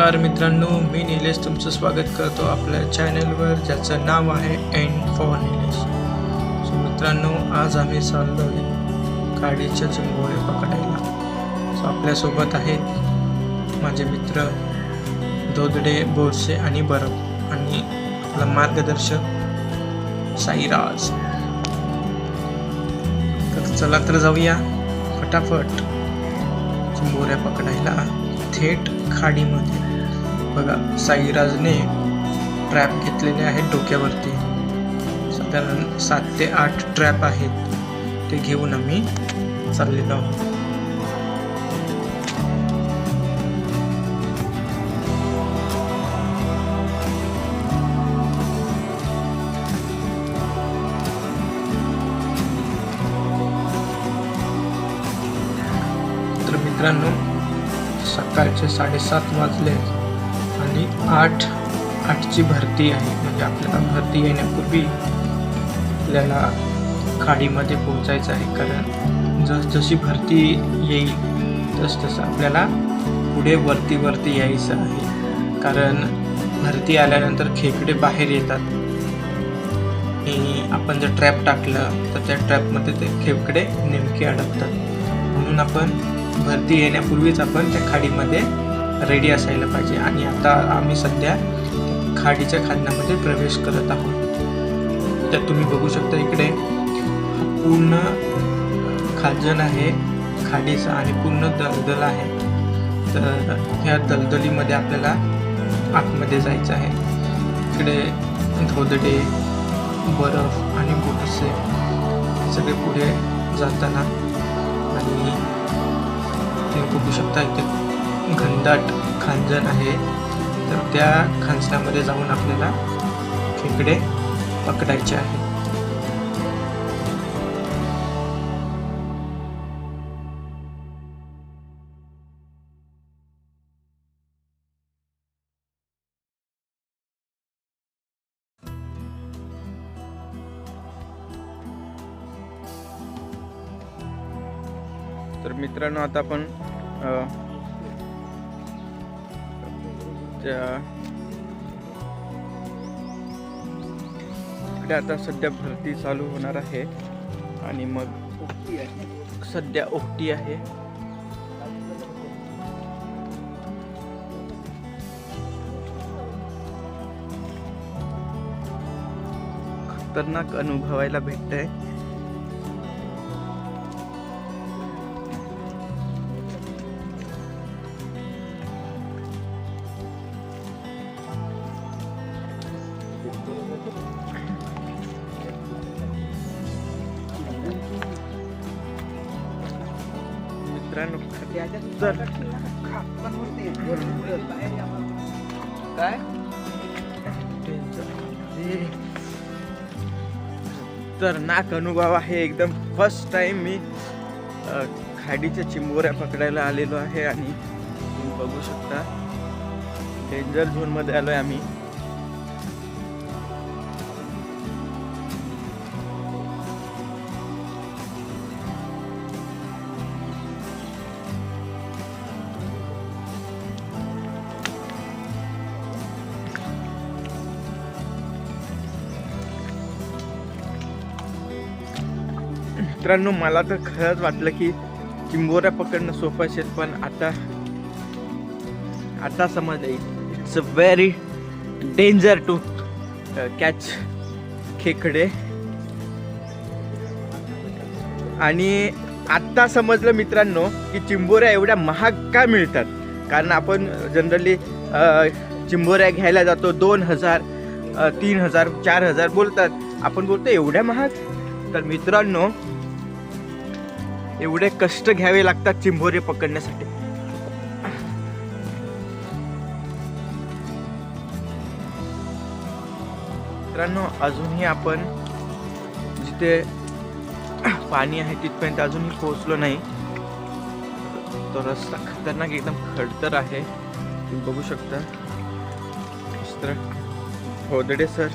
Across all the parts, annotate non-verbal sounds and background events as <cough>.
नमस्कार मित्रांनो मी निलेश तुमचं स्वागत करतो आपल्या चॅनलवर ज्याचं नाव आहे एंड फॉर निलेश सो मित्रांनो आज आम्ही चाललो आहे गाडीच्या चिंबोळे पकडायला. सो आपल्यासोबत आहेत माझे मित्र दोदडे बोरसे आणि बरफ आणि आपला मार्गदर्शक साईराज. तर चला तर जाऊया फटाफट चिंबोऱ्या पकडायला थेट खाडीमध्ये. बघा साईराजने ट्रॅप घेतलेले आहेत डोक्यावरती. साधारण सात ते आठ ट्रॅप आहेत. ते घेऊन आम्ही चाललेलो आहोत. तर मित्रांनो सकाळचे साडेसात वाजले. आहेत आठ आठची भरती आहे. म्हणजे आपल्याला भरती येण्यापूर्वी आपल्याला खाडीमध्ये पोहोचायचं आहे. कारण जस जशी भरती येईल तस तसं आपल्याला पुढे वरती वरती यायचं आहे. कारण भरती आल्यानंतर खेकडे बाहेर येतात. आणि आपण जर ट्रॅप टाकलं तर त्या ट्रॅपमध्ये ते खेकडे नेमके अडकतात. म्हणून आपण भरती येण्यापूर्वीच आपण त्या खाडीमध्ये रेडी असायला पाहिजे. आणि आता आम्ही सध्या खाडीच्या खांद्यामध्ये प्रवेश करत आहोत. तर तुम्ही बघू शकता इकडे पूर्ण खाजन आहे खाडीचा आणि पूर्ण दलदल आहे. तर ह्या दलदलीमध्ये आपल्याला आतमध्ये जायचं आहे. इकडे धोदडे बर्फ आणि बुटसे सगळे पुढे जाताना आणि तुम्ही बघू शकता इथे घनदाट खांजण आहे तर त्या खांजण्यामध्ये जाऊन आपल्याला खेकडे पकडायचे आहे तर मित्रांनो आता आपण इकडे आता सध्या भरती चालू होणार आहे. आणि मग सध्या ओकटी आहे. खतरनाक अनुभवायला भेटतंय. तर काय? तर नाक अनुभव आहे एकदम. फर्स्ट टाइम मी खाडीच्या चिंबोऱ्या पकडायला आलेलो आहे आणि तुम्ही बघू शकता. डेंजर झोनमध्ये आलो आहे आम्ही. मित्रांनो मला तर खरंच वाटलं की चिंबोऱ्या पकडणं सोपं असेल पण आता आता समज it's a very danger to catch खेकडे. आणि आत्ता समजलं मित्रांनो की चिंबोऱ्या एवढ्या महाग का मिळतात? कारण आपण जनरली चिंबोऱ्या घ्यायला जातो दोन हजार तीन हजार चार हजार बोलतात. आपण बोलतो एवढ्या महाग? तर मित्रांनो एवढे कष्ट घ्यावे लागतात चिंबोरे पकडण्यासाठी. मित्रांनो अजूनही आपण जिथे पाणी आहे तिथपर्यंत अजूनही पोहोचलो नाही. तो रस्ता खतरनाक एकदम खडतर आहे. तुम्ही बघू शकता. Mister Hodade sir.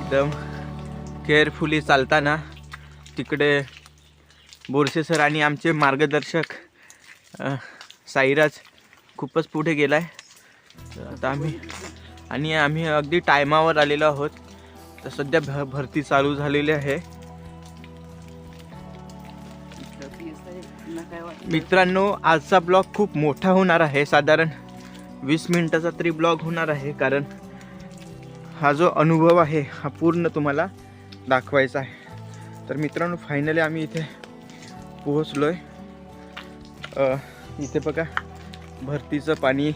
एकदम केअरफुली चालताना तिकडे बोरसे सर आणि आमचे मार्गदर्शक साईराज खूपच पुढे गेला आहे तर आता आम्ही आणि आम्ही अगदी टायमावर आलेलो आहोत. तर सध्या भ भरती चालू झालेली आहे. मित्रांनो आजचा ब्लॉग खूप मोठा होणार आहे. साधारण वीस मिनटाचा तरी ब्लॉग होणार आहे कारण हा जो अनुभव आहे हा पूर्ण तुम्हाला दाखवायचा आहे. तर मित्रांनो फायनली आम्ही इथे पोहोचलो आहे इथे बघा भरतीचं पाणी.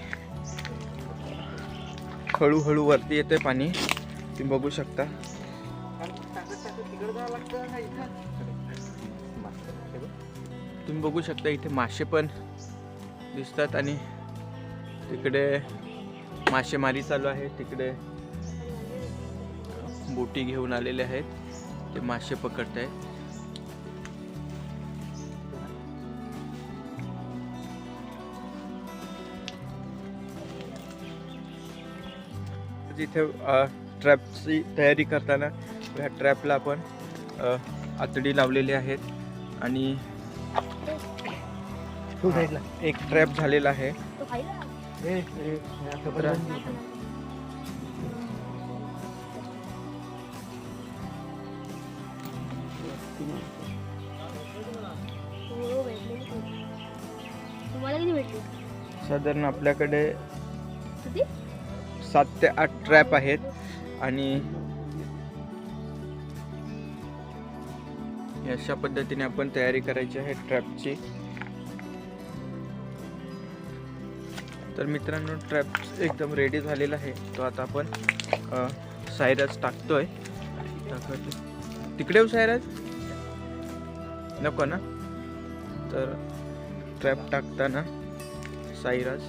हळूहळू वरती येते पाणी. तुम्ही बघू शकता. तुम्ही बघू शकता इथे मासे पण दिसतात आणि तिकडे मासेमारी चालू आहे. तिकडे बोटी घेऊन आलेले आहेत. ते मासे पकडत आहेत तिथे ट्रॅपची तयारी करताना ह्या ट्रॅपला आपण अ, आतडी लावलेली आहेत. आणि एक ट्रॅप झालेला आहे. साधारण आपल्याकडे किती? सात ते आठ ट्रॅप आहेत आणि अशा पद्धतीने आपण तयारी करायची आहे ट्रॅपची. तर मित्रांनो ट्रॅप एकदम रेडी झालेला आहे. तो आता आपण सायराज टाकतोय. टाकत तिकडे येऊ सायराज? नको ना? तर ट्रॅप टाकताना साईराज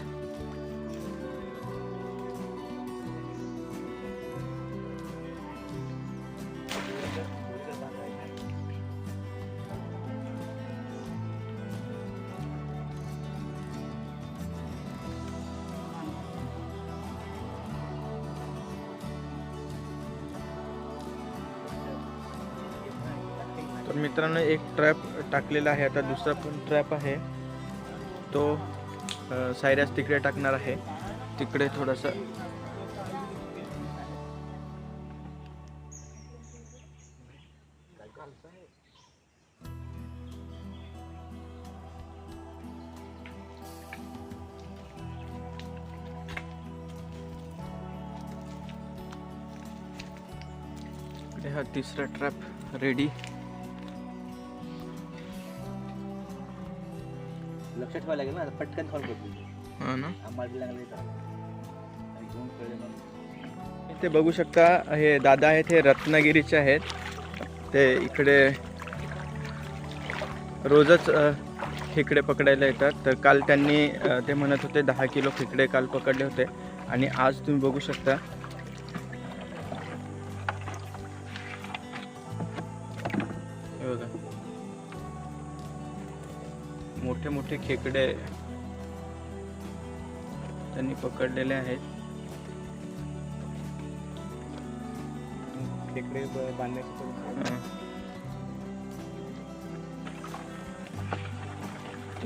तर मित्रांनो एक ट्रॅप टाकलेला आहे. आता दुसरा ट्रॅप आहे. तो सायरास तिकडे टाकणार आहे. तिकडे थोडंसं. हा तिसरा ट्रॅप रेडी लक्ष ठेवायला लागेल ना पटकन कॉल करतो हा ना. आम्हाला लागले घेऊन कळले मग. इथे बघू शकता हे दादा आहेत हे रत्नागिरीचे आहेत. ते इकडे रोजच अ, खेकडे पकडायला येतात. तर काल त्यांनी अ, ते म्हणत होते दहा किलो खेकडे काल पकडले होते. आणि आज तुम्ही बघू शकता मोठे मोठे खेकडे त्यांनी पकडलेले आहेत. खेकडे बांधण्याची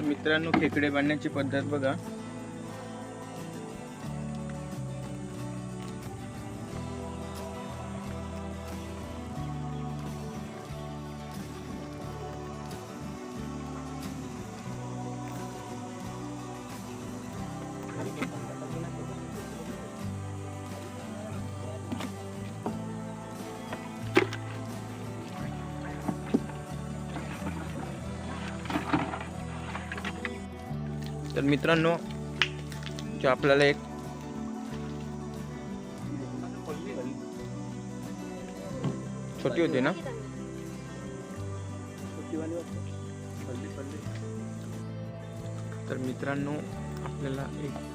मित्रांनो खेकडे बांधण्याची पद्धत बघा. तर मित्रांनो जो आपल्याला एक छोटी होती ना? तर मित्रांनो आपल्याला एक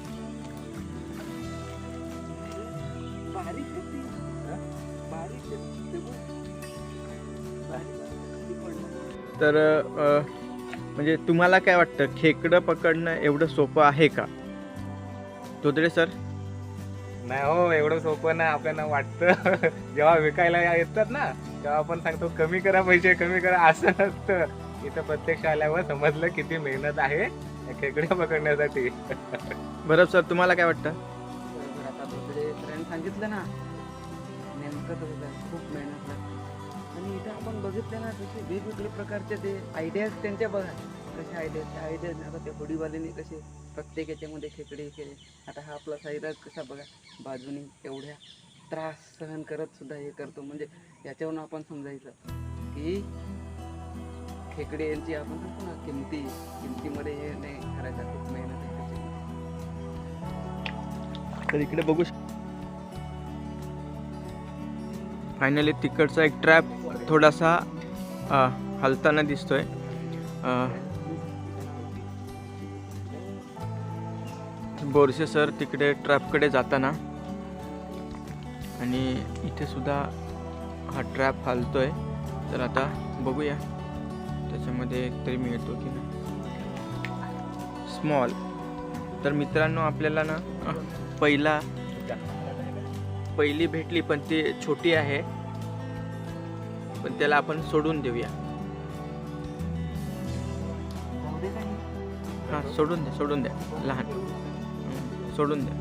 तर म्हणजे तुम्हाला काय वाटतं? खेकडं पकडणं एवढं सोपं आहे का? तोदडे सर? नाही हो एवढं सोपं नाही आपल्याला वाटतं. <laughs> जेव्हा विकायला येतात ना तेव्हा आपण सांगतो कमी करा पैसे कमी करा. असं नसतं. इथं प्रत्यक्ष आल्यावर समजलं किती मेहनत आहे या खेकड्या पकडण्यासाठी. <laughs> बरं सर तुम्हाला काय वाटतं? बरोबर सांगितलं ना नेमकं खूप मेहनत लागते. आणि इथं आपण बघितलं ना तसे वेगवेगळे प्रकारचे ते आयडियाज त्यांच्या बघा. कसे आयडियाज त्या आयडियाज आता त्या होडीवाल्याने कसे प्रत्येक याच्यामध्ये खेकडे केले. आता हा आपला साईराज कसा बघा बाजूने एवढ्या त्रास सहन करत सुद्धा हे करतो. म्हणजे याच्यावरून आपण समजायचं की खेकडे यांची आपण म्हणतो ना किमती किमतीमध्ये हे नाही करायचं खूप मेहनत आहे तर इकडे बघू फायनली तिकडचा एक ट्रॅप थोडासा हलताना दिसतोय. बोरसे सर तिकडे ट्रॅपकडे जाताना आणि इथे सुद्धा हा ट्रॅप हलतोय. तर आता बघूया त्याच्यामध्ये तरी मिळतो की नाही. स्मॉल तर मित्रांनो आपल्याला ना पहिला पहिली भेटली पण ती छोटी आहे. पण त्याला आपण सोडून देऊया. हां सोडून द्या सोडून द्या. लहान. सोडून द्या.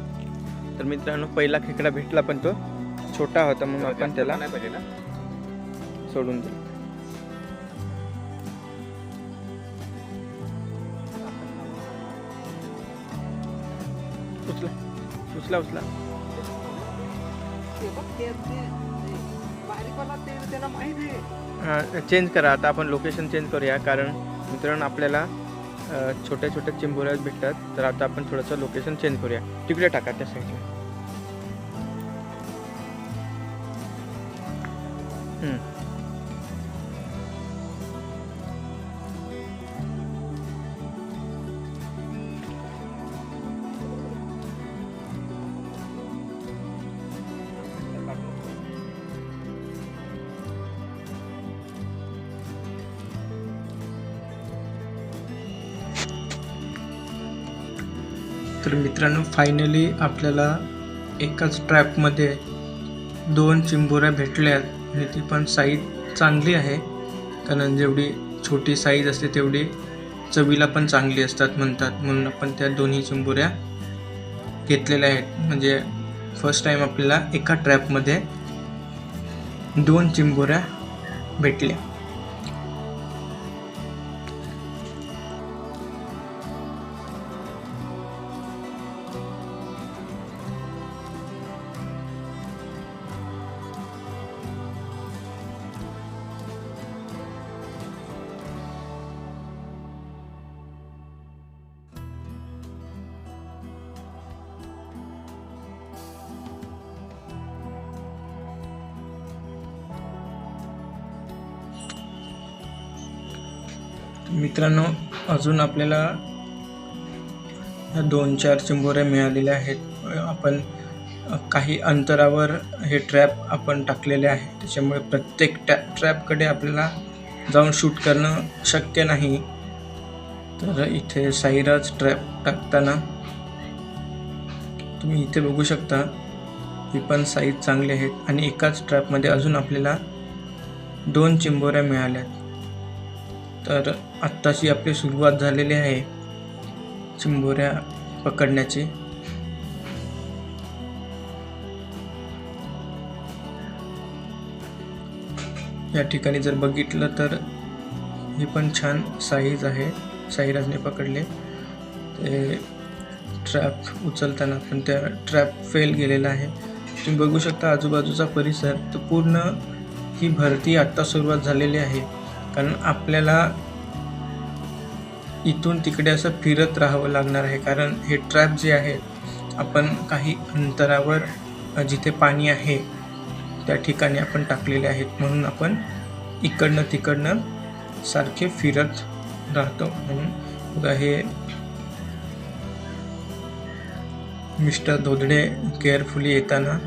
तर मित्रांनो पहिला खेकडा भेटला पण तो छोटा होता म्हणून आपण त्याला सोडून दिला. उचला उचला उचला. ते बघ ते ते बारीकवाला ते आहे. हां चेंज करा. आता आपण लोकेशन चेंज करूया. कारण मित्रांनो आपल्याला अ, छोट्या छोट्या चिंबोऱ्या भेटतात. तर आता आपण थोडंसं लोकेशन चेंज करूया. तिकडे टाका त्या साईडला हम्म. मित्रांनो फायनली आपल्याला एकाच ट्रॅपमध्ये दोन चिंबोऱ्या भेटल्या आणि ती पण साईज चांगली आहे. कारण जेवढी छोटी साईज असते तेवढी चवीला पण चांगली असतात म्हणतात. म्हणून आपण त्या दोन्ही चिंबोऱ्या घेतलेल्या आहेत. म्हणजे फर्स्ट टाईम आपल्याला एका ट्रॅपमध्ये दोन चिंबोऱ्या भेटल्या. मित्रांनो अजून आपल्याला दोन चार चिंबोऱ्या मिळालेल्या आहेत. आपण काही अंतरावर हे ट्रॅप आपण टाकलेले आहे. त्याच्यामुळे प्रत्येक टॅ ट्रॅपकडे आपल्याला जाऊन शूट करणं शक्य नाही. तर इथे साईराज ट्रॅप टाकताना तुम्ही इथे बघू शकता ही पण साईज चांगली आहेत. आणि एकाच ट्रॅपमध्ये अजून आपल्याला दोन चिंबोऱ्या मिळाल्या तर आत्ताची आपली सुरुवात झालेली आहे. चिंबोऱ्या पकडण्याची. या ठिकाणी जर बघितलं तर ही पण छान साईज आहे. साईराजने पकडले. ते ट्रॅप उचलताना पण त्या ट्रॅप फेल गेलेला आहे. तुम्ही बघू शकता आजूबाजूचा परिसर तर पूर्ण ही भरती आत्ता सुरुवात झालेली आहे. कारण आपल्याला इथून तिकडे असं फिरत राहावं लागणार आहे. कारण हे ट्रॅप जे आहेत आपण काही अंतरावर जिथे पाणी आहे त्या ठिकाणी आपण टाकलेले आहेत. म्हणून आपण इकडनं तिकडनं सारखे फिरत राहतो. म्हणून बघा हे मिस्टर धोदडे केअरफुली येताना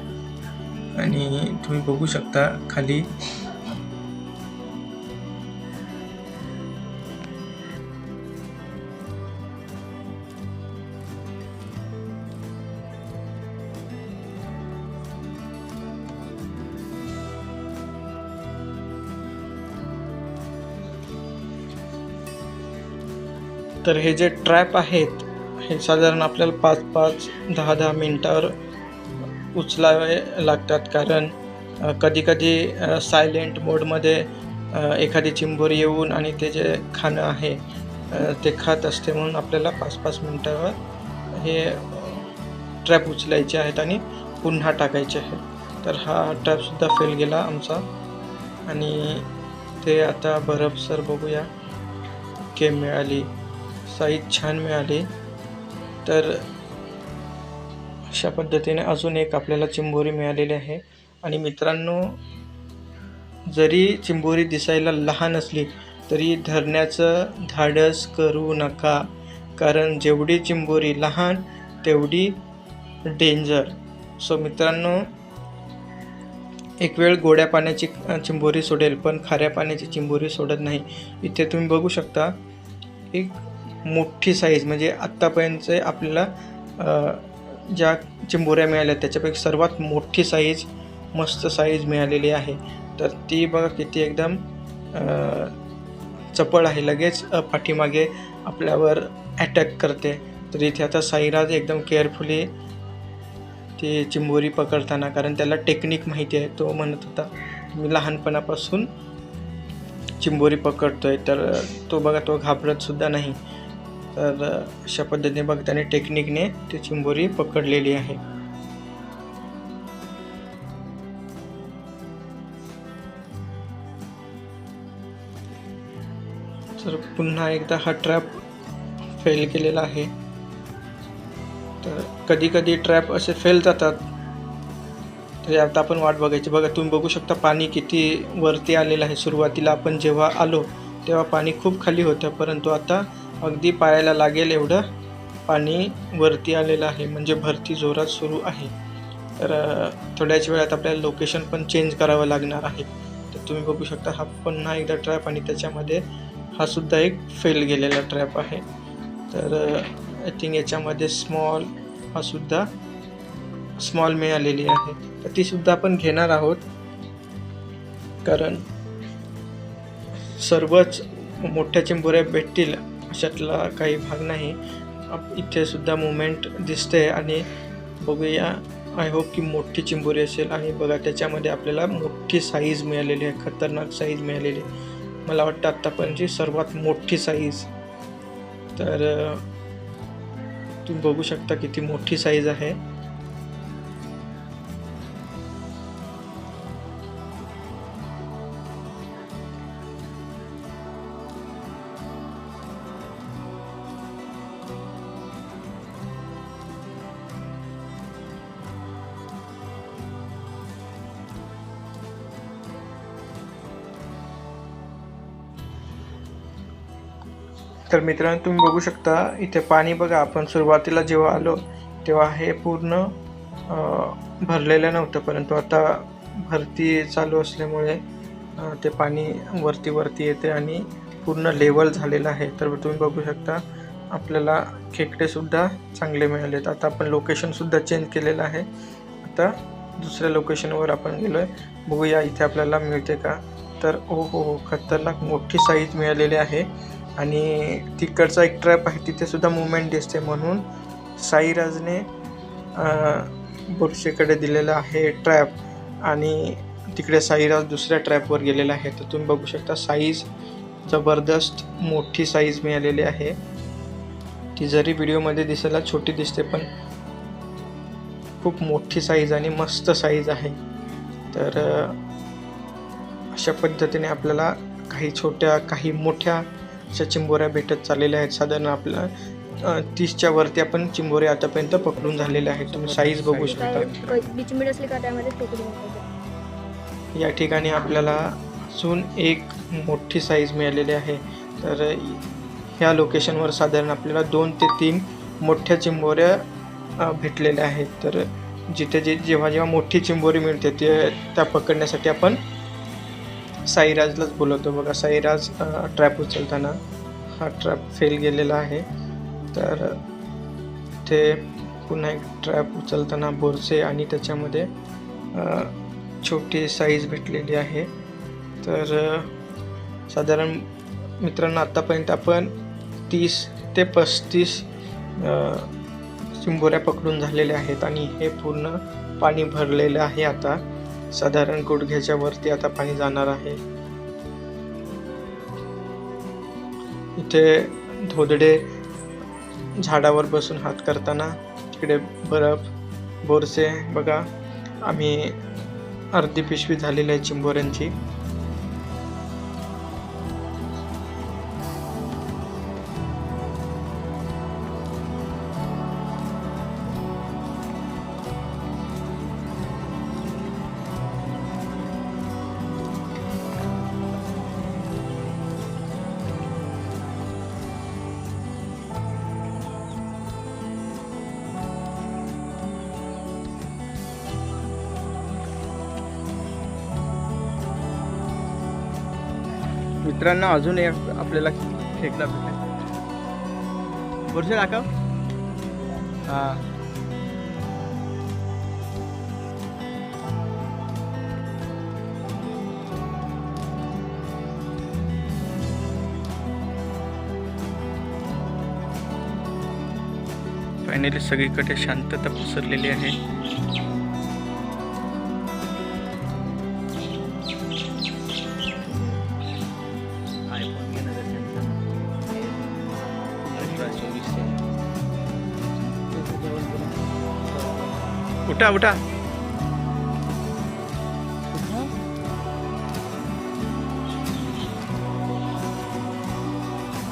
आणि तुम्ही बघू शकता खाली तर हे जे ट्रॅप आहेत हे साधारण आपल्याला पाच पाच दहा दहा मिनटावर उचलावे लागतात. कारण कधी कधी सायलेंट मोडमध्ये एखादी चिंबोर येऊन आणि ते जे खाणं आहे ते खात असते म्हणून आपल्याला पाच पाच मिनटावर हे ट्रॅप उचलायचे आहेत आणि पुन्हा टाकायचे आहेत. तर हा ट्रॅपसुद्धा फेल गेला आमचा. आणि ते आता बरफसर बघूया. के मिळाली. साईज छान मिळाली. तर अशा पद्धतीने अजून एक आपल्याला चिंबोरी मिळालेली आहे. आणि मित्रांनो जरी चिंबोरी दिसायला लहान असली तरी धरण्याचं धाडस करू नका. कारण जेवढी चिंबोरी लहान तेवढी डेंजर. सो मित्रांनो एक वेळ गोड्या पाण्याची चिंबोरी सोडेल पण खाऱ्या पाण्याची चिंबोरी सोडत नाही. इथे तुम्ही बघू शकता एक मोठी साईज म्हणजे आत्तापर्यंतचे आपल्याला ज्या चिंबोऱ्या मिळाल्या त्याच्यापैकी सर्वात मोठी साईज मस्त साईज मिळालेली आहे. तर ती बघा किती एकदम चपळ आहे. लगेच पाठीमागे आपल्यावर अटॅक करते. तर इथे आता साईराज एकदम केअरफुली ती चिंबोरी पकडताना कारण त्याला टेक्निक माहिती आहे. तो म्हणत होता मी लहानपणापासून चिंबोरी पकडतोय. तर तो बघा तो घाबरत सुद्धा नाही. तर अशा पद्धतीने बघ त्याने टेक्निकने ती चिंबोरी पकडलेली आहे. तर पुन्हा एकदा हा ट्रॅप फेल केलेला आहे. तर कधी कधी ट्रॅप असे फेल जातात. तर आता आपण वाट बघायची. बघा तुम्ही बघू शकता पाणी किती वरती आलेलं आहे. सुरुवातीला आपण जेव्हा आलो तेव्हा पाणी खूप खाली होतं. परंतु आता अगदी पायाला लागेल एवढं. पाणी वरती आलेलं आहे. म्हणजे भरती जोरात सुरू आहे. तर थोड्याच वेळात आपल्याला लोकेशन पण चेंज करावं लागणार आहे. तर तुम्ही बघू शकता हा पुन्हा एकदा ट्रॅप आणि त्याच्यामध्ये हा सुद्धा एक फेल गेलेला ट्रॅप आहे. तर आय थिंक याच्यामध्ये स्मॉल हा सुद्धा स्मॉल मिळालेली आहे. तर ती सुद्धा आपण घेणार आहोत. कारण सर्वच मोठ्या चिंबुऱ्या भेटतील. अशातला काही भाग नाही. आप- इथे सुद्धा मुवमेंट दिसते आणि बघूया. आय होप की मोठी चिंबोरी असेल आणि बघा त्याच्यामध्ये आपल्याला मोठी साईज मिळालेली आहे खतरनाक साईज मिळालेली मला वाटतं आत्तापर्यंतची सर्वात मोठी साईज तर तुम्ही बघू शकता किती मोठी साईज आहे. तर मित्रांनो तुम्ही बघू शकता इथे पाणी बघा आपण सुरुवातीला जेव्हा आलो तेव्हा हे पूर्ण भरलेलं नव्हतं परंतु आता भरती चालू असल्यामुळे ते पाणी वरती वरती येते आणि पूर्ण लेवल झालेलं आहे. तर तुम्ही बघू शकता आपल्याला खेकडेसुद्धा चांगले मिळालेत. आता आपण लोकेशनसुद्धा चेंज केलेलं आहे. आता दुसऱ्या लोकेशनवर आपण गेलो आहे बघूया इथे आपल्याला मिळते का? तर ओ हो हो खतरनाक मोठी साईज मिळालेली आहे. आणि तिकडचा एक ट्रॅप आहे तिथेसुद्धा मुवमेंट दिसते म्हणून साईराजने बुरशीकडे दिलेला आहे ट्रॅप आणि तिकडे साईराज दुसऱ्या ट्रॅपवर गेलेला आहे. तर तुम्ही बघू शकता साईज जबरदस्त मोठी साईज मिळालेली आहे. ती जरी व्हिडिओमध्ये दिसायला छोटी दिसते पण खूप मोठी साईज आणि मस्त साईज आहे. तर अशा पद्धतीने आपल्याला काही छोट्या काही मोठ्या अशा चिंबोऱ्या भेटत चाललेल्या आहेत. साधारण आपल्या अं, तीसच्या वरती आपण चिंबोऱ्या आतापर्यंत पकडून झालेल्या आहेत. तुम्ही साईज बघू शकता. असले का त्यामध्ये. या ठिकाणी आपल्याला अजून एक मोठी साईज मिळालेली आहे. तर ह्या लोकेशनवर साधारण आपल्याला दोन ते तीन मोठ्या चिंबोऱ्या भेटलेल्या आहेत. तर जिथे जे जेव्हा जेव्हा मोठी चिंबोरी मिळते ते त्या पकडण्यासाठी आपण साईराजलाच बोलवतो. बघा साईराज ट्रॅप उचलताना हा ट्रॅप फेल गेलेला आहे. तर ते पुन्हा एक ट्रॅप उचलताना बोरसे आणि त्याच्यामध्ये छोटी साईज भेटलेली आहे. तर साधारण मित्रांनो आत्तापर्यंत आपण तीस ते पस्तीस चिंबोऱ्या पकडून झालेल्या आहेत आणि हे पूर्ण पाणी भरलेलं आहे आता. साधारण गुडघ्याच्या वरती आता पाणी जाणार आहे. इथे धोदडे झाडावर बसून हात करताना तिकडे बर्फ बोरसे बघा. आम्ही अर्धी पिशवी झालेली आहे चिंबोऱ्यांची. मित्रांनो अजून एक आपल्याला खेकडा भेटला. वर्ष दाखव हा. फायनली सगळीकडे शांतता पसरलेली आहे. उठा उठा.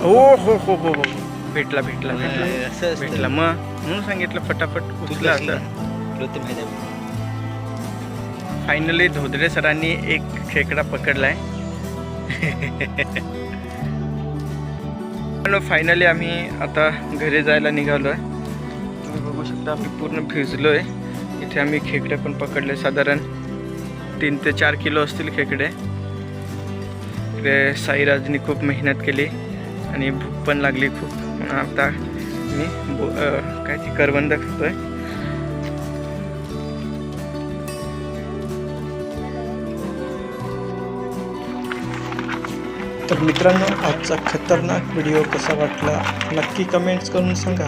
ओ हो हो हो हो. भेटला भेटला भेटला. भेटला. मग म्हणून सांगितलं फटाफट उचला असं. फायनली धोदरे सरांनी एक खेकडा पकडलाय. <laughs> फायनली आम्ही आता घरी जायला निघालो आहे तुम्ही बघू शकता आम्ही पूर्ण भिजलो आहे इथे आम्ही खेकडे पण पकडले. साधारण तीन ते चार किलो असतील खेकडे. इकडे साईराजनी खूप मेहनत केली आणि भूक पण लागली खूप. म्हणून आता मी बो काय ती करवंद खातोय. तर मित्रांनो आजचा खतरनाक व्हिडिओ कसा वाटला नक्की कमेंट्स करून सांगा.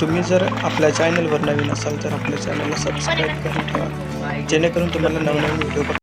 तुम्ही जर आपल्या चॅनलवर नवीन असाल तर आपल्या चॅनलला सबस्क्राईब करून ठेवा. जेणेकरून तुम्हाला नवनवीन व्हिडिओ